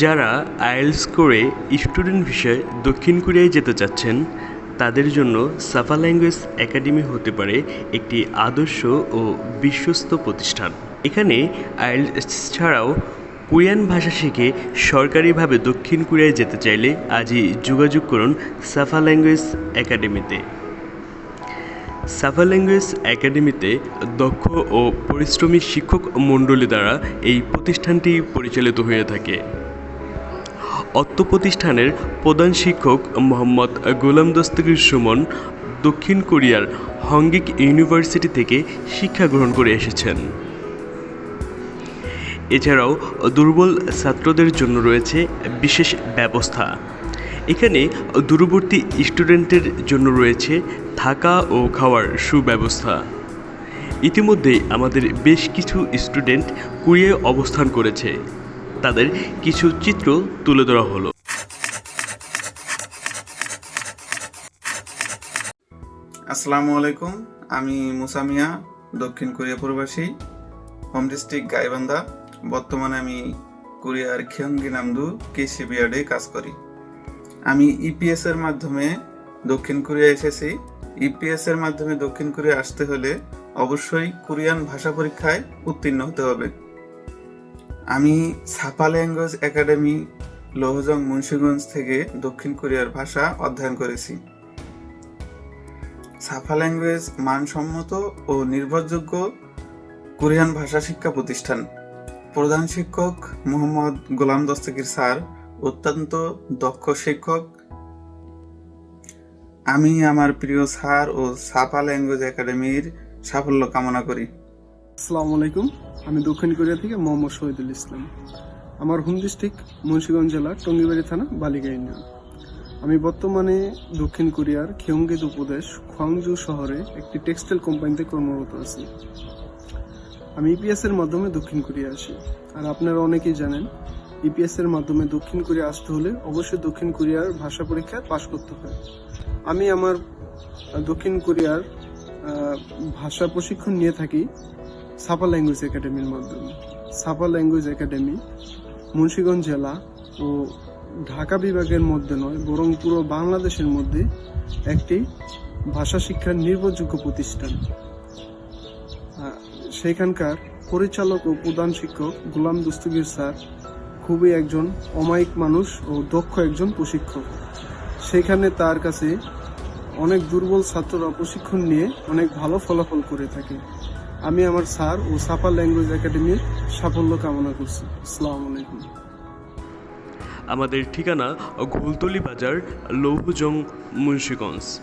যারা আইএলস করে স্টুডেন্ট ভিসায় দক্ষিণ কোরিয়ায় যেতে চাচ্ছেন, তাদের জন্য সাফা ল্যাঙ্গুয়েজ একাডেমি হতে পারে একটি আদর্শ ও বিশ্বস্ত প্রতিষ্ঠান। এখানে আইএলস ছাড়াও কোরিয়ান ভাষা শিখে সরকারিভাবে দক্ষিণ কোরিয়ায় যেতে চাইলে আজই যোগাযোগ করুন সাফা ল্যাঙ্গুয়েজ একাডেমিতে। সাফা ল্যাঙ্গুয়েজ একাডেমিতে দক্ষ ও পরিশ্রমী শিক্ষক মণ্ডলী দ্বারা এই প্রতিষ্ঠানটি পরিচালিত হয়ে থাকে। অত্র প্রতিষ্ঠানের প্রধান শিক্ষক মোহাম্মদ গোলাম দস্তগীর সুমন দক্ষিণ কোরিয়ার হংগিক ইউনিভার্সিটি থেকে শিক্ষা গ্রহণ করে এসেছেন। এছাড়াও দুর্বল ছাত্রদের জন্য রয়েছে বিশেষ ব্যবস্থা। এখানে দূরবর্তী স্টুডেন্টের জন্য রয়েছে থাকা ও খাওয়ার সুব্যবস্থা। ইতিমধ্যে আমাদের বেশ কিছু স্টুডেন্ট কোরিয়ায় অবস্থান করেছে। তাদের কিছু চিত্র তুলে ধরা হলো। আসসালামু আলাইকুম, আমি মুসামিয়া দক্ষিণ কোরিয়া প্রবাসী, হোম ডিস্ট্রিক্ট গাইবান্ধা। বর্তমানে আমি কোরিয়ার খিয়ঙ্গি নামদু কৃষি বিয়ার্ডে কাজ করি। আমি ইপিএস এর মাধ্যমে দক্ষিণ কোরিয়া এসেছি। ইপিএস এর মাধ্যমে দক্ষিণ কোরিয়া আসতে হলে অবশ্যই কোরিয়ান ভাষা পরীক্ষায় উত্তীর্ণ হতে হবে। আমি সাপা ল্যাঙ্গুয়েজ একাডেমি, লোহজং, মুন্সীগঞ্জ থেকে দক্ষিণ কোরিয়ার ভাষা অধ্যয়ন করেছি। সাফা ল্যাঙ্গুয়েজ মানসম্মত ও নির্ভরযোগ্য কোরিয়ান ভাষা শিক্ষা প্রতিষ্ঠান। প্রধান শিক্ষক মোহাম্মদ গোলাম দস্তগীর স্যার, অত্যন্ত দক্ষ শিক্ষক। আমি আমার প্রিয় স্যার ও সাফা ল্যাঙ্গুয়েজ একাডেমির সাফল্য কামনা করি। আসসালামু আলাইকুম। আমি দক্ষিণ কোরিয়া থেকে মোহাম্মদ শহীদুল ইসলাম। আমার হোম ডিস্ট্রিক্ট মুন্সিগঞ্জ জেলা, টঙ্গিবাড়ি থানা, বালিকা ইউনিয়ন। আমি বর্তমানে দক্ষিণ কোরিয়ার খিয়ঙ্গিত উপদেশ খোয়াংজু শহরে একটি টেক্সটাইল কোম্পানিতে কর্মরত আছি। আমি ইপিএস এর মাধ্যমে দক্ষিণ কোরিয়া আসি। আর আপনারা অনেকেই জানেন ইপিএস এর মাধ্যমে দক্ষিণ কোরিয়া আসতে হলে অবশ্যই দক্ষিণ কোরিয়ার ভাষা পরীক্ষায় পাশ করতে হয়। আমি আমার দক্ষিণ কোরিয়ার ভাষা প্রশিক্ষণ নিয়ে থাকি। সাপা ল্যাঙ্গুয়েজ একাডেমির মাধ্যমে। সাপা ল্যাঙ্গুয়েজ একাডেমি মুন্সীগঞ্জ জেলা ও ঢাকা বিভাগের মধ্যে নয়, বরং পুরো বাংলাদেশের মধ্যে একটি ভাষা শিক্ষার নির্ভরযোগ্য প্রতিষ্ঠান। সেখানকার পরিচালক ও প্রধান শিক্ষক গোলাম দস্তগীর স্যার খুবই একজন অমায়িক মানুষ ও দক্ষ একজন প্রশিক্ষক। সেখানে তার কাছে অনেক দুর্বল ছাত্ররা প্রশিক্ষণ নিয়ে অনেক ভালো ফলাফল করে থাকে। আমি আমার স্যার ও সাফা ল্যাঙ্গুয়েজ একাডেমির সাফল্য কামনা করছি। আসসালামু আলাইকুম। আমাদের ঠিকানা ঘুলতলি বাজার, লৌহজং, মুন্সিগঞ্জ।